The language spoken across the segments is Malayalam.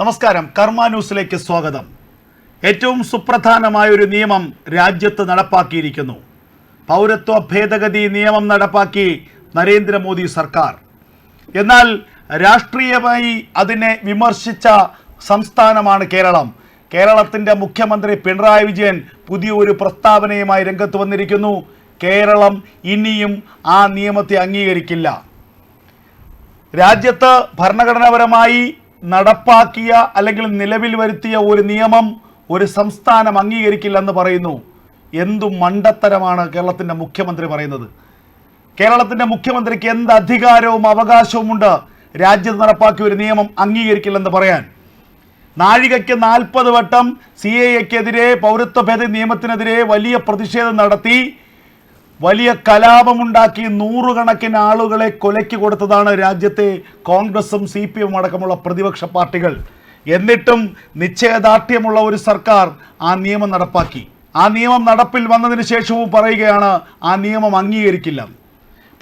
നമസ്കാരം. കർമ്മ ന്യൂസിലേക്ക് സ്വാഗതം. ഏറ്റവും സുപ്രധാനമായ ഒരു നിയമം രാജ്യത്ത് നടപ്പാക്കിയിരിക്കുന്നു. പൗരത്വ ഭേദഗതി നിയമം നടപ്പാക്കി നരേന്ദ്രമോദി സർക്കാർ. എന്നാൽ രാഷ്ട്രീയമായി അതിനെ വിമർശിച്ച സംസ്ഥാനമാണ് കേരളം. കേരളത്തിന്റെ മുഖ്യമന്ത്രി പിണറായി വിജയൻ പുതിയൊരു പ്രസ്താവനയുമായി രംഗത്ത് വന്നിരിക്കുന്നു. കേരളം ഇനിയും ആ നിയമത്തെ അംഗീകരിക്കില്ല. രാജ്യത്ത് ഭരണഘടനാപരമായി നടപ്പാക്കിയ അല്ലെങ്കിൽ നിലവിൽ വരുത്തിയ ഒരു നിയമം ഒരു സംസ്ഥാനം അംഗീകരിക്കില്ലെന്ന് പറയുന്നു. എന്തു മണ്ടത്തരമാണ് കേരളത്തിന്റെ മുഖ്യമന്ത്രി പറയുന്നത്? കേരളത്തിന്റെ മുഖ്യമന്ത്രിക്ക് എന്ത് അധികാരവും അവകാശവുമുണ്ട്? രാജ്യത്ത് നടപ്പാക്കിയ ഒരു നിയമം അംഗീകരിക്കില്ലെന്ന് പറയാൻ. നാഴികയ്ക്ക് നാൽപ്പത് വട്ടം സി എ എക്കെതിരെ പൗരത്വ ഭേദ നിയമത്തിനെതിരെ വലിയ പ്രതിഷേധം നടത്തി വലിയ കലാപമുണ്ടാക്കി നൂറുകണക്കിന് ആളുകളെ കൊലയ്ക്ക് കൊടുത്തതാണ് രാജ്യത്തെ കോൺഗ്രസും സി പി എം അടക്കമുള്ള പ്രതിപക്ഷ പാർട്ടികൾ. എന്നിട്ടും നിശ്ചയദാർഢ്യമുള്ള ഒരു സർക്കാർ ആ നിയമം നടപ്പാക്കി. ആ നിയമം നടപ്പിൽ വന്നതിന് ശേഷവും പറയുകയാണ് ആ നിയമം അംഗീകരിക്കില്ല.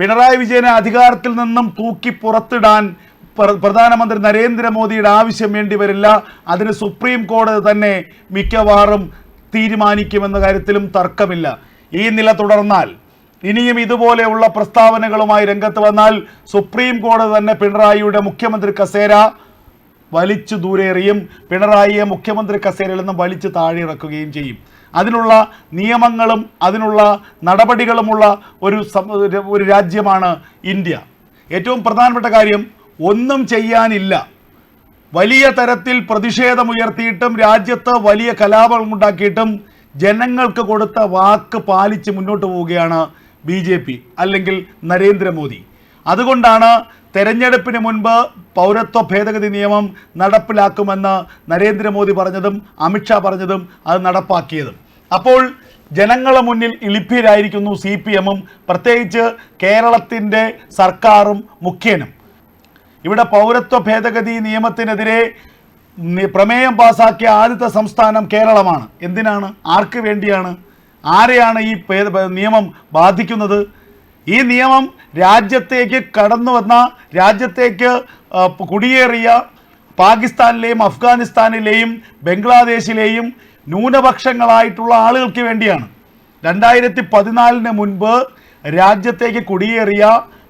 പിണറായി വിജയനെ അധികാരത്തിൽ നിന്നും തൂക്കി പുറത്തിടാൻ പ്ര- പ്രധാനമന്ത്രി നരേന്ദ്രമോദിയുടെ ആവശ്യം വേണ്ടി വരില്ല. അതിന് സുപ്രീം കോടതി തന്നെ മിക്കവാറും തീരുമാനിക്കുമെന്ന കാര്യത്തിലും തർക്കമില്ല. ഈ നില തുടർന്നാൽ ഇനിയും ഇതുപോലെയുള്ള പ്രസ്താവനകളുമായി രംഗത്ത് വന്നാൽ സുപ്രീം കോടതി തന്നെ പിണറായിയുടെ മുഖ്യമന്ത്രി കസേര വലിച്ചു ദൂരേറിയും പിണറായിയെ മുഖ്യമന്ത്രി കസേരയിൽ നിന്നും വലിച്ചു താഴെ ഇറക്കുകയും ചെയ്യും. അതിനുള്ള നിയമങ്ങളും അതിനുള്ള നടപടികളുമുള്ള ഒരു ഒരു- രാജ്യമാണ് ഇന്ത്യ. ഏറ്റവും പ്രധാനപ്പെട്ട കാര്യം ഒന്നും ചെയ്യാനില്ല. വലിയ തരത്തിൽ പ്രതിഷേധമുയർത്തിയിട്ടും രാജ്യത്ത് വലിയ കലാപങ്ങളുണ്ടാക്കിയിട്ടും ജനങ്ങൾക്ക് കൊടുത്ത വാക്ക് പാലിച്ച് മുന്നോട്ട് പോവുകയാണ് ബി ജെ പി അല്ലെങ്കിൽ നരേന്ദ്രമോദി. അതുകൊണ്ടാണ് തെരഞ്ഞെടുപ്പിന് മുൻപ് പൗരത്വ ഭേദഗതി നിയമം നടപ്പിലാക്കുമെന്ന് നരേന്ദ്രമോദി പറഞ്ഞതും അമിത്ഷാ പറഞ്ഞതും അത് നടപ്പാക്കിയതും. അപ്പോൾ ജനങ്ങളെ മുന്നിൽ ഇളിഭ്യരായിരിക്കുന്നു സി പി എമ്മും പ്രത്യേകിച്ച് കേരളത്തിന്റെ സർക്കാരും മുഖ്യനും. ഇവിടെ പൗരത്വ ഭേദഗതി നിയമത്തിനെതിരെ പ്രമേയം പാസാക്കിയ ആദ്യത്തെ സംസ്ഥാനം കേരളമാണ്. എന്തിനാണ്? ആർക്ക് വേണ്ടിയാണ്? ആരെയാണ് ഈ നിയമം ബാധിക്കുന്നത്? ഈ നിയമം രാജ്യത്തേക്ക് കടന്നു വന്ന രാജ്യത്തേക്ക് കുടിയേറിയ പാകിസ്ഥാനിലെയും അഫ്ഗാനിസ്ഥാനിലെയും ബംഗ്ലാദേശിലെയും ന്യൂനപക്ഷങ്ങളായിട്ടുള്ള ആളുകൾക്ക് വേണ്ടിയാണ്. രണ്ടായിരത്തി പതിനാലിന് മുൻപ് രാജ്യത്തേക്ക് കുടിയേറിയ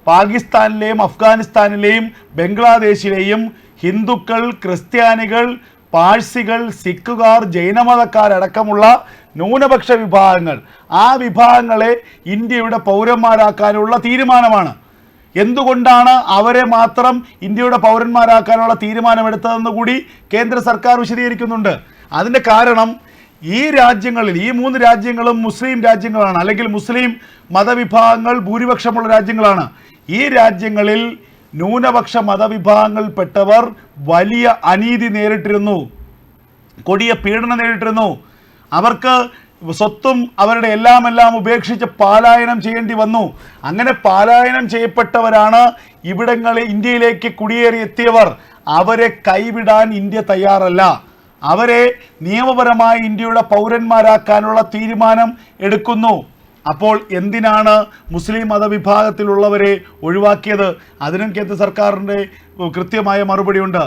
പാകിസ്ഥാനിലെയും അഫ്ഗാനിസ്ഥാനിലെയും ബംഗ്ലാദേശിലെയും ഹിന്ദുക്കൾ ക്രിസ്ത്യാനികൾ പാഴ്സികൾ സിഖുകാർ ജൈനമതക്കാരടക്കമുള്ള ന്യൂനപക്ഷ വിഭാഗങ്ങൾ. ആ വിഭാഗങ്ങളെ ഇന്ത്യയുടെ പൗരന്മാരാക്കാനുള്ള തീരുമാനമാണ്. എന്തുകൊണ്ടാണ് അവരെ മാത്രം ഇന്ത്യയുടെ പൗരന്മാരാക്കാനുള്ള തീരുമാനമെടുത്തതെന്ന് കൂടി കേന്ദ്ര സർക്കാർ വിശദീകരിക്കുന്നുണ്ട്. അതിന്റെ കാരണം ഈ രാജ്യങ്ങളിൽ ഈ മൂന്ന് രാജ്യങ്ങളും മുസ്ലിം രാജ്യങ്ങളാണ് അല്ലെങ്കിൽ മുസ്ലിം മതവിഭാഗങ്ങൾ ഭൂരിപക്ഷമുള്ള രാജ്യങ്ങളാണ്. ഈ രാജ്യങ്ങളിൽ ന്യൂനപക്ഷ മതവിഭാഗങ്ങളിൽപ്പെട്ടവർ വലിയ അനീതി നേരിട്ടിരുന്നു. കൊടിയ പീഡനം നേരിട്ടിരുന്നു. അവർക്ക് സ്വത്തും അവരുടെ എല്ലാം എല്ലാം ഉപേക്ഷിച്ച് പാലായനം ചെയ്യേണ്ടി വന്നു. അങ്ങനെ പാലായനം ചെയ്യപ്പെട്ടവരാണ് ഇവിടങ്ങളിൽ ഇന്ത്യയിലേക്ക് കുടിയേറി എത്തിയവർ അവരെ കൈവിടാൻ ഇന്ത്യ തയ്യാറല്ല. അവരെ നിയമപരമായി ഇന്ത്യയുടെ പൗരന്മാരാക്കാനുള്ള തീരുമാനം എടുക്കുന്നു. അപ്പോൾ എന്തിനാണ് മുസ്ലിം മതവിഭാഗത്തിലുള്ളവരെ ഒഴിവാക്കിയത്? അതിനും കേന്ദ്ര സർക്കാരിന്റെ കൃത്യമായ മറുപടിയുണ്ട്.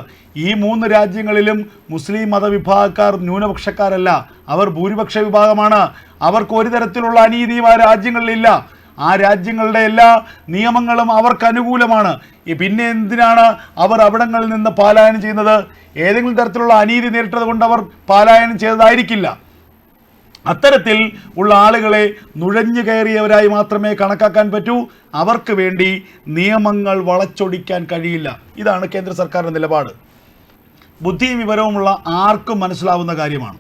ഈ മൂന്ന് രാജ്യങ്ങളിലും മുസ്ലിം മതവിഭാഗക്കാർ ന്യൂനപക്ഷക്കാരല്ല. അവർ ഭൂരിപക്ഷ വിഭാഗമാണ്. അവർക്ക് ഒരു തരത്തിലുള്ള അനീതിയും ആ രാജ്യങ്ങളിലില്ല ആ രാജ്യങ്ങളുടെ എല്ലാ നിയമങ്ങളും അവർക്ക് അനുകൂലമാണ്. പിന്നെ എന്തിനാണ് അവർ അവിടങ്ങളിൽ നിന്ന് പാലായനം ചെയ്യുന്നത്? ഏതെങ്കിലും തരത്തിലുള്ള അനീതി നേരിട്ടത് കൊണ്ട് അവർ പാലായനം ചെയ്തതായിരിക്കില്ല. അത്തരത്തിൽ ഉള്ള ആളുകളെ നുഴഞ്ഞു കയറിയവരായി മാത്രമേ കണക്കാക്കാൻ പറ്റൂ. അവർക്ക് വേണ്ടി നിയമങ്ങൾ വളച്ചൊടിക്കാൻ കഴിയില്ല. ഇതാണ് കേന്ദ്ര സർക്കാരിന്റെ നിലപാട്. ബുദ്ധിയും വിവരവുമുള്ള ആർക്കും മനസ്സിലാവുന്ന കാര്യമാണ്.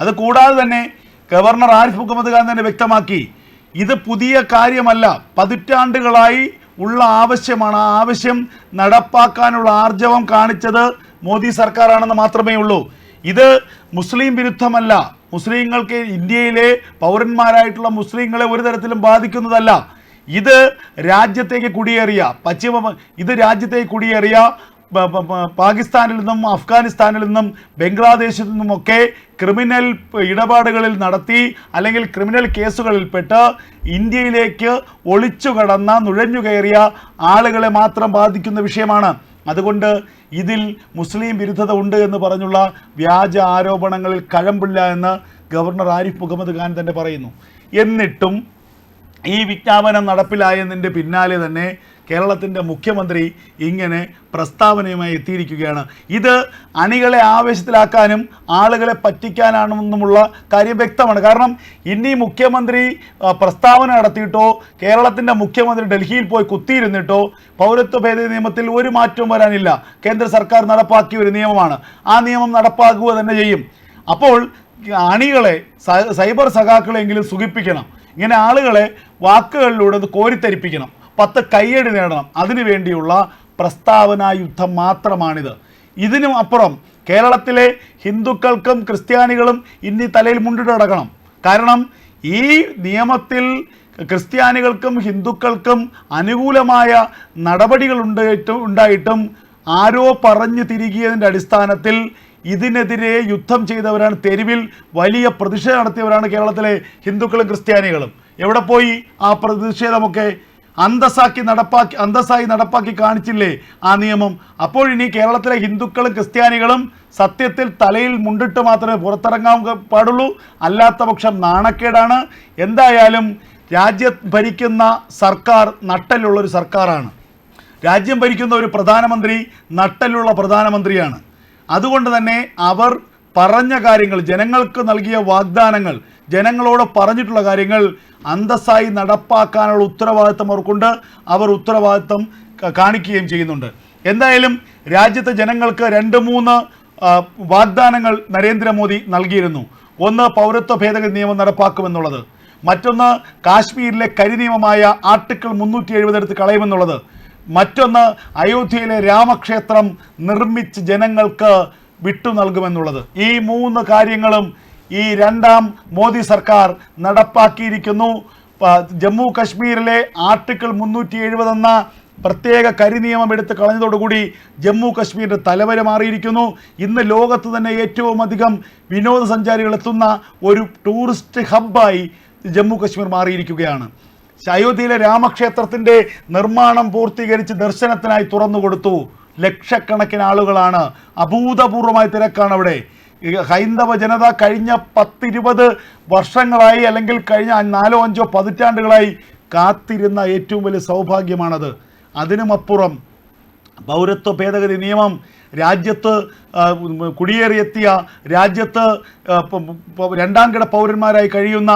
അത് കൂടാതെ തന്നെ ഗവർണർ ആരിഫ് മുഹമ്മദ് ഖാൻ തന്നെ വ്യക്തമാക്കി ഇത് പുതിയ കാര്യമല്ല. പതിറ്റാണ്ടുകളായി ഉള്ള ആവശ്യമാണ്. ആ ആവശ്യം നടപ്പാക്കാനുള്ള ആർജവം കാണിച്ചത് മോദി സർക്കാരാണെന്ന് മാത്രമേ ഉള്ളൂ ഇത് മുസ്ലിം വിരുദ്ധമല്ല. മുസ്ലിങ്ങൾക്ക് ഇന്ത്യയിലെ പൗരന്മാരായിട്ടുള്ള മുസ്ലിങ്ങളെ ഒരു തരത്തിലും ബാധിക്കുന്നതല്ല. ഇത് രാജ്യത്തേക്ക് കുടിയേറിയ പശ്ചിമ ഇത് രാജ്യത്തേക്ക് കുടിയേറിയ പാകിസ്ഥാനിൽ നിന്നും അഫ്ഗാനിസ്ഥാനിൽ നിന്നും ബംഗ്ലാദേശിൽ നിന്നുമൊക്കെ ക്രിമിനൽ ഇടപാടുകളിൽ നടത്തി അല്ലെങ്കിൽ ക്രിമിനൽ കേസുകളിൽപ്പെട്ട് ഇന്ത്യയിലേക്ക് ഒളിച്ചു കടന്ന നുഴഞ്ഞു കയറിയ ആളുകളെ മാത്രം ബാധിക്കുന്ന വിഷയമാണ്. അതുകൊണ്ട് ഇതിൽ മുസ്ലിം വിരുദ്ധത ഉണ്ട് എന്ന് പറഞ്ഞുള്ള വ്യാജ ആരോപണങ്ങളിൽ കഴമ്പില്ല എന്ന് ഗവർണർ ആരിഫ് മുഹമ്മദ് ഖാൻ തന്നെ പറയുന്നു. എന്നിട്ടും ഈ വിജ്ഞാപനം നടപ്പിലായതിന്റെ പിന്നാലെ തന്നെ കേരളത്തിന്റെ മുഖ്യമന്ത്രി ഇങ്ങനെ പ്രസ്താവനയുമായി എത്തിയിരിക്കുകയാണ്. ഇത് അണികളെ ആവേശത്തിലാക്കാനും ആളുകളെ പറ്റിക്കാനാണെന്നുമുള്ള കാര്യം വ്യക്തമാണ്. കാരണം ഇനി മുഖ്യമന്ത്രി പ്രസ്താവന നടത്തിയിട്ടോ കേരളത്തിന്റെ മുഖ്യമന്ത്രി ഡൽഹിയിൽ പോയി കുത്തിയിരുന്നിട്ടോ പൗരത്വ ഭേദഗതി നിയമത്തിൽ ഒരു മാറ്റവും വരാനില്ല. കേന്ദ്ര സർക്കാർ നടപ്പാക്കിയ ഒരു നിയമമാണ്. ആ നിയമം നടപ്പാക്കുക തന്നെ ചെയ്യും. അപ്പോൾ അണികളെ സൈബർ സഖാക്കളെങ്കിലും സുഖിപ്പിക്കണം. ഇങ്ങനെ ആളുകളെ വാക്കുകളിലൂടെ കോരിത്തരിപ്പിക്കണം. പത്ത് കയ്യടി നേടണം. അതിനു വേണ്ടിയുള്ള പ്രസ്താവന യുദ്ധം മാത്രമാണിത്. ഇതിനും അപ്പുറം കേരളത്തിലെ ഹിന്ദുക്കൾക്കും ക്രിസ്ത്യാനികളും ഇനി തലയിൽ മുണ്ടിട്ട് കിടക്കണം കാരണം ഈ നിയമത്തിൽ ക്രിസ്ത്യാനികൾക്കും ഹിന്ദുക്കൾക്കും അനുകൂലമായ നടപടികൾ ഉണ്ടായിട്ടും ആരോ പറഞ്ഞു തിരികിയതിന്റെ അടിസ്ഥാനത്തിൽ ഇതിനെതിരെ യുദ്ധം ചെയ്തവരാണ്. തെരുവിൽ വലിയ പ്രതിഷേധം നടത്തിയവരാണ് കേരളത്തിലെ ഹിന്ദുക്കളും ക്രിസ്ത്യാനികളും. എവിടെ പോയി ആ പ്രതിഷേധമൊക്കെ അന്തസ്സാക്കി നടപ്പാക്കി അന്തസ്സായി നടപ്പാക്കി കാണിച്ചില്ലേ ആ നിയമം? അപ്പോൾ ഇനി കേരളത്തിലെ ഹിന്ദുക്കളും ക്രിസ്ത്യാനികളും സത്യത്തിൽ തലയിൽ മുണ്ടിട്ട് മാത്രമേ പുറത്തിറങ്ങാൻ പാടുള്ളൂ. അല്ലാത്ത പക്ഷം നാണക്കേടാണ്. എന്തായാലും രാജ്യം ഭരിക്കുന്ന സർക്കാർ നട്ടലുള്ളൊരു സർക്കാരാണ്. രാജ്യം ഭരിക്കുന്ന ഒരു പ്രധാനമന്ത്രി നട്ടലുള്ള പ്രധാനമന്ത്രിയാണ്. അതുകൊണ്ട് തന്നെ അവർ പറഞ്ഞ കാര്യങ്ങൾ ജനങ്ങൾക്ക് നൽകിയ വാഗ്ദാനങ്ങൾ ജനങ്ങളോട് പറഞ്ഞിട്ടുള്ള കാര്യങ്ങൾ അന്തസ്സായി നടപ്പാക്കാനുള്ള ഉത്തരവാദിത്തം അവർക്കുണ്ട്. അവർ ഉത്തരവാദിത്തം കാണിക്കുകയും ചെയ്യുന്നുണ്ട്. എന്തായാലും രാജ്യത്തെ ജനങ്ങൾക്ക് രണ്ട് മൂന്ന് വാഗ്ദാനങ്ങൾ നരേന്ദ്രമോദി നൽകിയിരുന്നു. ഒന്ന് പൗരത്വ ഭേദഗതി നിയമം നടപ്പാക്കുമെന്നുള്ളത്. മറ്റൊന്ന് കാശ്മീരിലെ കരിനിയമമായ ആർട്ടിക്കിൾ മുന്നൂറ്റി എഴുപത് എടുത്ത് കളയുമെന്നുള്ളത്. മറ്റൊന്ന് അയോധ്യയിലെ രാമക്ഷേത്രം നിർമ്മിച്ച് ജനങ്ങൾക്ക് വിട്ടു നൽകുമെന്നുള്ളത്. ഈ മൂന്ന് കാര്യങ്ങളും ഈ രണ്ടാം മോദി സർക്കാർ നടപ്പാക്കിയിരിക്കുന്നു. ജമ്മു കശ്മീരിലെ ആർട്ടിക്കിൾ മുന്നൂറ്റി എഴുപത് എന്ന പ്രത്യേക കരിനിയമം എടുത്ത് കളഞ്ഞതോടുകൂടി ജമ്മു കശ്മീരിന്റെ തലവര മാറിയിരിക്കുന്നു. ഇന്ന് ലോകത്ത് തന്നെ ഏറ്റവും അധികം വിനോദസഞ്ചാരികൾ എത്തുന്ന ഒരു ടൂറിസ്റ്റ് ഹബ്ബായി ജമ്മു കശ്മീർ മാറിയിരിക്കുകയാണ്. അയോധ്യയിലെ രാമക്ഷേത്രത്തിന്റെ നിർമ്മാണം പൂർത്തീകരിച്ച് ദർശനത്തിനായി തുറന്നു കൊടുത്തു ലക്ഷക്കണക്കിന് ആളുകളാണ് അഭൂതപൂർവമായ തിരക്കാണ് അവിടെ. ഹൈന്ദവ ജനത കഴിഞ്ഞ പത്തിരുപത് വർഷങ്ങളായി അല്ലെങ്കിൽ കഴിഞ്ഞ നാലോ അഞ്ചോ പതിറ്റാണ്ടുകളായി കാത്തിരുന്ന ഏറ്റവും വലിയ സൗഭാഗ്യമാണത്. അതിനുമപ്പുറം പൗരത്വ ഭേദഗതി നിയമം രാജ്യത്ത് കുടിയേറിയെത്തിയ രാജ്യത്ത് രണ്ടാം കിട പൗരന്മാരായി കഴിയുന്ന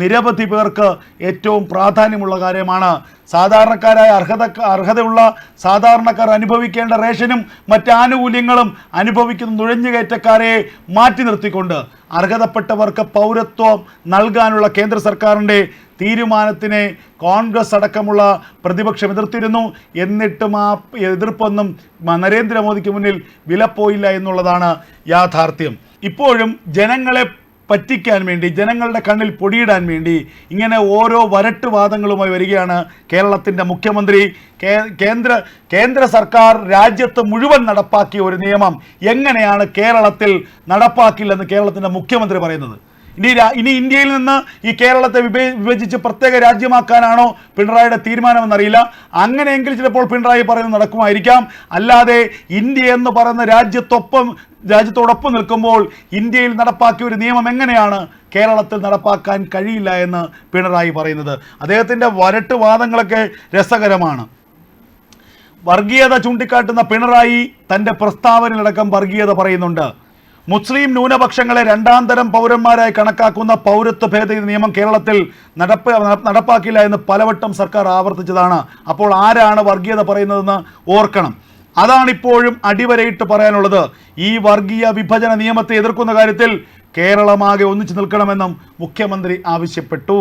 നിരവധി പേർക്ക് ഏറ്റവും പ്രാധാന്യമുള്ള കാര്യമാണ്. സാധാരണക്കാരായ അർഹത അർഹതയുള്ള സാധാരണക്കാർ അനുഭവിക്കേണ്ട റേഷനും മറ്റ് ആനുകൂല്യങ്ങളും അനുഭവിക്കുന്ന നുഴഞ്ഞുകയറ്റക്കാരെ മാറ്റി നിർത്തിക്കൊണ്ട് അർഹതപ്പെട്ടവർക്ക് പൗരത്വം നൽകാനുള്ള കേന്ദ്ര സർക്കാരിന്റെ തീരുമാനത്തിനെ കോൺഗ്രസ് അടക്കമുള്ള പ്രതിപക്ഷം എതിർത്തിരുന്നു. എന്നിട്ടും ആ എതിർപ്പൊന്നും നരേന്ദ്രമോദിക്ക് മുന്നിൽ വിലപ്പോയില്ല എന്നുള്ളതാണ് യാഥാർത്ഥ്യം. ഇപ്പോഴും ജനങ്ങളെ പറ്റിക്കാൻ വേണ്ടി ജനങ്ങളുടെ കണ്ണിൽ പൊടിയിടാൻ വേണ്ടി ഇങ്ങനെ ഓരോ വരട്ടുവാദങ്ങളുമായി വരികയാണ് കേരളത്തിന്റെ മുഖ്യമന്ത്രി. കേന്ദ്ര കേന്ദ്ര സർക്കാർ രാജ്യത്ത് മുഴുവൻ നടപ്പാക്കിയ ഒരു നിയമം എങ്ങനെയാണ് കേരളത്തിൽ നടപ്പാക്കില്ലെന്ന് കേരളത്തിന്റെ മുഖ്യമന്ത്രി പറയുന്നത്? ഇനി ഇനി ഇന്ത്യയിൽ നിന്ന് ഈ കേരളത്തെ വിഭ- വിഭജിച്ച് പ്രത്യേക രാജ്യമാക്കാനാണോ പിണറായിയുടെ തീരുമാനമെന്നറിയില്ല. അങ്ങനെയെങ്കിൽ ചിലപ്പോൾ പിണറായി പറയുന്നത് നടക്കുമായിരിക്കാം. അല്ലാതെ ഇന്ത്യ എന്ന് പറയുന്ന രാജ്യത്തൊപ്പം രാജ്യത്തോടൊപ്പം നിൽക്കുമ്പോൾ ഇന്ത്യയിൽ നടപ്പാക്കിയ ഒരു നിയമം എങ്ങനെയാണ് കേരളത്തിൽ നടപ്പാക്കാൻ കഴിയില്ല എന്ന് പിണറായി പറയുന്നത്? അദ്ദേഹത്തിന്റെ വരട്ട് വാദങ്ങളൊക്കെ രസകരമാണ്. വർഗീയത ചൂണ്ടിക്കാട്ടുന്ന പിണറായി തന്റെ പ്രസ്താവനയിലടക്കം വർഗീയത പറയുന്നുണ്ട്. മുസ്ലിം ന്യൂനപക്ഷങ്ങളെ രണ്ടാം തരം പൗരന്മാരായി കണക്കാക്കുന്ന പൗരത്വ ഭേദഗതി നിയമം കേരളത്തിൽ നടപ്പ് നടപ്പാക്കില്ല എന്ന് പലവട്ടം സർക്കാർ ആവർത്തിച്ചതാണ്. അപ്പോൾ ആരാണ് വർഗീയത പറയുന്നതെന്ന് ഓർക്കണം. അതാണിപ്പോഴും അടിവരയിട്ട് പറയാനുള്ളത്. ഈ വർഗീയ വിഭജന നിയമത്തെ എതിർക്കുന്ന കാര്യത്തിൽ കേരളമാകെ ഒന്നിച്ചു നിൽക്കണമെന്നും മുഖ്യമന്ത്രി ആവശ്യപ്പെട്ടു.